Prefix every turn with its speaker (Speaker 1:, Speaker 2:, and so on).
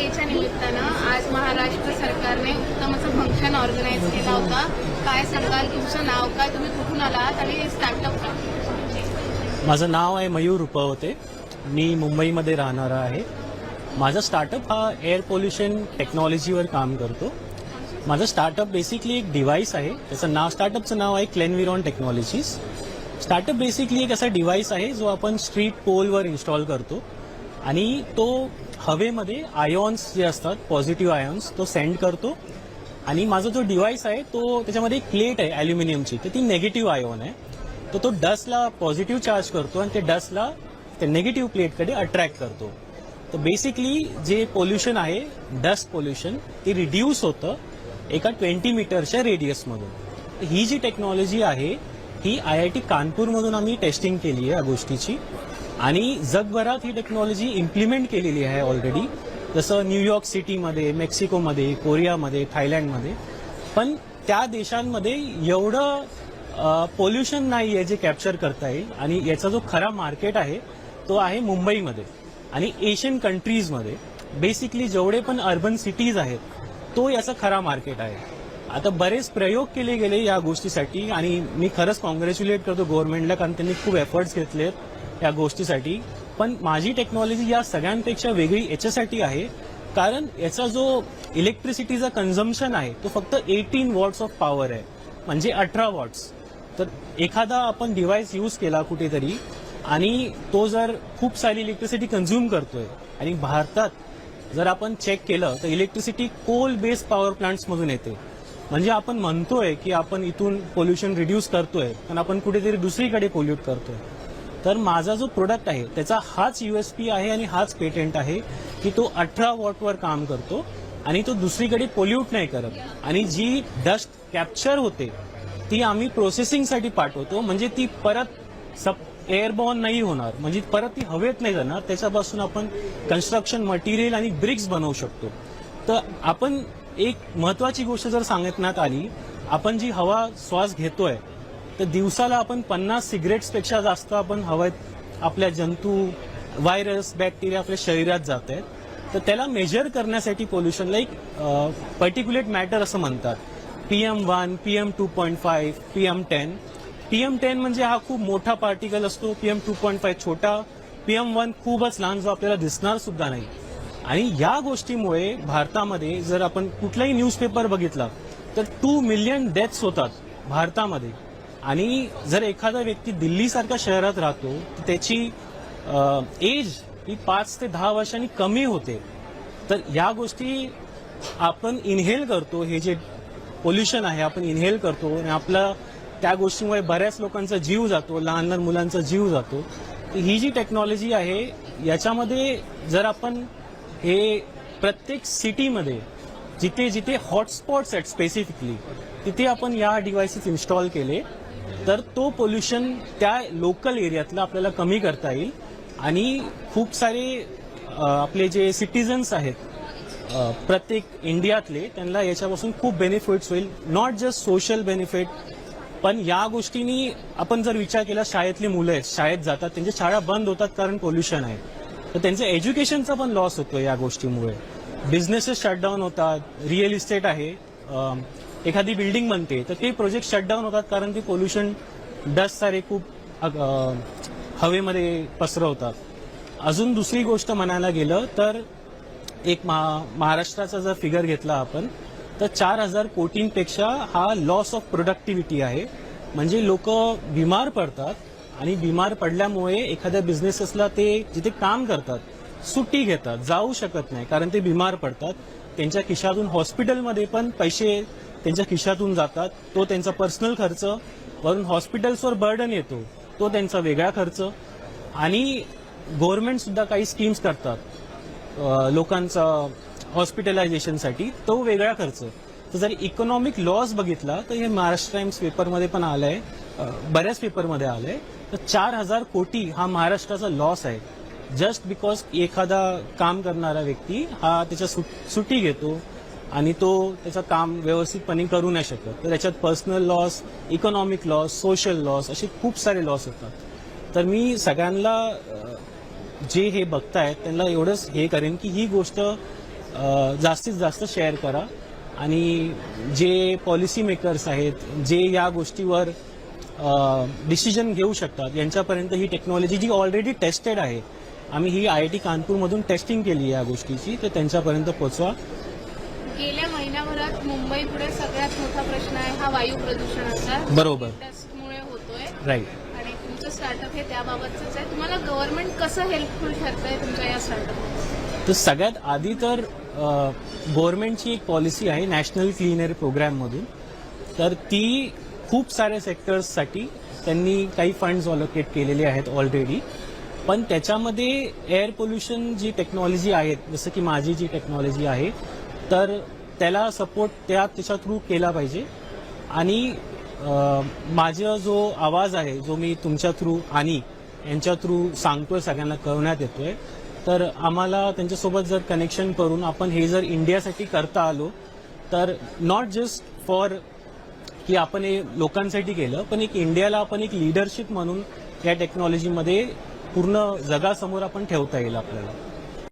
Speaker 1: डेच्या निमित्तानं आज महाराष्ट्र सरकारने उत्तम असं फंक्शन ऑर्गनाईज केला होता. काय सांगाल तुमचं नाव काय? तुम्ही कुठून आलात आणि स्टार्टअप का
Speaker 2: माझं नाव आहे मयूर रुपवते. मी मुंबईमध्ये राहणारा आहे. माझा स्टार्टअप हा एअर पोल्युशन टेक्नॉलॉजीवर काम करतो. माझं स्टार्टअप बेसिकली एक डिव्हाइस आहे. त्याचं नाव स्टार्टअपचं नाव आहे क्लेनविरॉन टेक्नॉलॉजीज स्टार्टअप बेसिकली एक असा डिव्हाइस आहे जो आपण स्ट्रीट पोलवर इन्स्टॉल करतो. आणि तो हवेमध्ये आयॉन्स जे असतात पॉझिटिव्ह आयॉन्स तो सेंड करतो. आणि माझा जो डिव्हाइस आहे तो त्याच्यामध्ये एक प्लेट आहे ॲल्युमिनियमची तर ती नेगेटिव्ह आयॉन आहे. तर तो डस्टला पॉझिटिव्ह चार्ज करतो आणि ते डस्टला त्या नेगेटिव्ह प्लेटकडे अट्रॅक्ट करतो. तर बेसिकली जे पोल्युशन आहे डस्ट पोल्युशन ते रिड्यूस होतं एका ट्वेंटी मीटरच्या रेडियसमधून ही जी टेक्नॉलॉजी आहे ही आय आय टी कानपूरमधून आम्ही टेस्टिंग केली आहे या गोष्टीची. आणि जगभरात ही टेक्नॉलॉजी इम्प्लिमेंट केलेली आहे ऑलरेडी जसं न्यूयॉर्क सिटीमध्ये मेक्सिकोमध्ये कोरियामध्ये थायलंडमध्ये पण त्या देशांमध्ये एवढं पोल्युशन नाही आहे जे कॅप्चर करता येईल. आणि याचा जो खरा मार्केट आहे तो आहे मुंबईमध्ये आणि एशियन कंट्रीजमध्ये बेसिकली जेवढे पण अर्बन सिटीज आहेत तो याचा खरा मार्केट आहे. आता बरेच प्रयोग केले गेले या गोष्टीसाठी आणि मी खरंच कॉंग्रॅच्युलेट करतो गव्हर्नमेंटला कारण त्यांनी खूप एफर्ट्स घेतलेत. या गोष्टीसाठी. पण माझी टेक्नॉलॉजी या सगळ्यांपेक्षा वेगळी याच्यासाठी आहे. कारण याचा जो इलेक्ट्रिसिटीचा कन्झम्पन आहे तो फक्त एटीन वॉट्स ऑफ पॉवर आहे. म्हणजे अठरा वॉट्स तर एखादा आपण डिव्हाइस यूज केला कुठेतरी आणि तो जर खूप सारी इलेक्ट्रिसिटी कन्झ्युम करतोय आणि भारतात जर आपण चेक केलं तर इलेक्ट्रिसिटी कोल बेस्ड पॉवर प्लांट्समधून येते. म्हणजे आपण म्हणतोय की आपण इथून पोल्युशन रिड्यूस करतोय पण आपण कुठेतरी दुसरीकडे पोल्यूट करतोय. तर माझा जो प्रोडक्ट आहे त्याचा हाच युएसपी आहे आणि हाच पेटेंट आहे की तो अठरा वॉटवर काम करतो आणि तो दुसरीकडे पोल्यूट नाही करत. आणि जी डस्ट कॅप्चर होते ती आम्ही प्रोसेसिंगसाठी पाठवतो. म्हणजे ती परत सब एअरबॉर्न नाही होणार. म्हणजे परत ती हवेत नाही जाणार. त्याच्यापासून आपण कन्स्ट्रक्शन मटेरियल आणि ब्रिक्स बनवू शकतो. तर आपण एक महत्वाची गोष्ट जर सांगण्यात आली आपण जी हवा श्वास घेतोय तर दिवसाला आपण पन्नास सिगरेट्सपेक्षा जास्त आपण हवेत आपल्या जंतू व्हायरस बॅक्टेरिया आपल्या शरीरात जात आहेत. तर त्याला मेजर करण्यासाठी पोल्युशनला एक पर्टिक्युलेट मॅटर असं म्हणतात. P M one P M two point five P M ten P M ten म्हणजे हा खूप मोठा पार्टिकल असतो. P M two point five छोटा. पी एम वन खूपच लहान जो आपल्याला दिसणार सुद्धा नाही. आणि या गोष्टीमुळे भारतामध्ये जर आपण कुठलाही न्यूजपेपर बघितला तर टू मिलियन डेथ्स होतात भारतामध्ये. आणि जर एखादा व्यक्ती दिल्लीसारख्या शहरात राहतो तर त्याची एज ही पाच ते दहा वर्षांनी कमी होते. तर या गोष्टी आपण इनहेल करतो हे जे पोल्युशन आहे आपण इनहेल करतो आणि आपला त्या गोष्टीमुळे बऱ्याच लोकांचा जीव जातो लहान लहान मुलांचा जीव जातो. तर ही जी टेक्नॉलॉजी आहे याच्यामध्ये जर आपण हे प्रत्येक सिटीमध्ये जिथे जिथे हॉटस्पॉट्स आहेत स्पेसिफिकली तिथे आपण या डिव्हायसेस इन्स्टॉल केले. तर तो पोल्युशन त्या लोकल एरियातलं आपल्याला कमी करता येईल. आणि खूप सारे आपले जे सिटीजन्स आहेत प्रत्येक इंडियातले त्यांना याच्यापासून खूप बेनिफिट्स होईल. नॉट जस्ट सोशल बेनिफिट पण या गोष्टींनी आपण जर विचार केला शाळेतली मुलं आहेत शाळेत जातात त्यांच्या शाळा बंद होतात कारण पोल्युशन आहे. तर त्यांचं एज्युकेशनचा पण लॉस होतो या गोष्टीमुळे. बिझनेसेस शटडाऊन होतात. रिअल इस्टेट आहे. एखादी बिल्डिंग बनते तर ते प्रोजेक्ट शटडाऊन होतात कारण ते पोल्युशन डस्ट सारे खूप हवेमध्ये पसरवतात. अजून दुसरी गोष्ट म्हणायला गेलं तर एक महा महाराष्ट्राचा जर फिगर घेतला आपण तर चार हजार कोटींपेक्षा हा लॉस ऑफ प्रोडक्टिव्हिटी आहे. म्हणजे लोक बिमार पडतात आणि बिमार पडल्यामुळे एखाद्या बिझनेसेसला ते जिथे काम करतात सुट्टी घेतात जाऊ शकत नाही कारण ते बिमार पडतात. त्यांच्या खिशातून हॉस्पिटलमध्ये पण पैसे त्यांच्या खिशातून जातात. तो त्यांचा पर्सनल खर्च वरून हॉस्पिटल्सवर बर्डन येतो. तो त्यांचा वेगळा खर्च. आणि गव्हर्नमेंटसुद्धा काही स्कीम्स करतात. लोकांचा हॉस्पिटलायझेशनसाठी तो वेगळा खर्च. तर जर इकॉनॉमिक लॉस बघितला तर हे महाराष्ट्र टाइम्स पेपरमध्ये पण आलं आहे बऱ्याच पेपरमध्ये आलं आहे तर चार हजार कोटी हा महाराष्ट्राचा लॉस आहे. जस्ट बिकॉज एखादा काम करणारा व्यक्ती हा त्याच्या सुट- सुट्टी घेतो आणि तो त्याचं काम व्यवस्थितपणे करू नाही शकत तर त्याच्यात personal loss economic loss social loss असे खूप सारे लॉस होतात. तर मी सगळ्यांना जे हे बघतायत त्यांना एवढंच हे करेन की ही गोष्ट जास्तीत जास्त शेअर करा. आणि जे पॉलिसी मेकर्स आहेत जे या गोष्टीवर डिसिजन घेऊ शकतात यांच्यापर्यंत ही टेक्नॉलॉजी जी ऑलरेडी टेस्टेड आहे आम्ही ही आय आय टी कानपूरमधून टेस्टिंग केली आहे या गोष्टीची. तर त्यांच्यापर्यंत पोचवा.
Speaker 1: गेल्या महिन्याभरात मुंबई पुढे सगळ्यात मोठा प्रश्न आहे हा वायू प्रदूषणाचा.
Speaker 2: बरोबर.
Speaker 1: होतोय.
Speaker 2: राईट
Speaker 1: आणि तुमचं स्टार्टअप हे त्याबाबतच आहे. तुम्हाला गव्हर्नमेंट कसं हेल्पफुल ठरतंय तुमच्या या स्टार्टअप
Speaker 2: तर सगळ्यात आधी तर गव्हर्नमेंटची एक पॉलिसी आहे नॅशनल क्लीन एअर प्रोग्राममधून तर ती खूप साऱ्या सेक्टर्ससाठी त्यांनी काही फंड्स ऑलोकेट केलेले आहेत ऑलरेडी पण त्याच्यामध्ये एअर पोल्युशन जी टेक्नॉलॉजी आहे जसं की माझी जी टेक्नॉलॉजी आहे तर त्याला सपोर्ट त्या त्याच्या थ्रू केला पाहिजे. आणि माझा जो आवाज आहे जो मी तुमच्या थ्रू आणि यांच्या थ्रू सांगतोय सगळ्यांना कळवण्यात येतोय तर आम्हाला त्यांच्यासोबत जर कनेक्शन करून आपण हे जर इंडियासाठी करता आलो तर नॉट जस्ट फॉर की आपण हे लोकांसाठी केलं पण एक इंडियाला आपण एक लिडरशिप म्हणून या टेक्नॉलॉजीमध्ये पूर्ण जगासमोर आपण ठेवता येईल आपल्याला.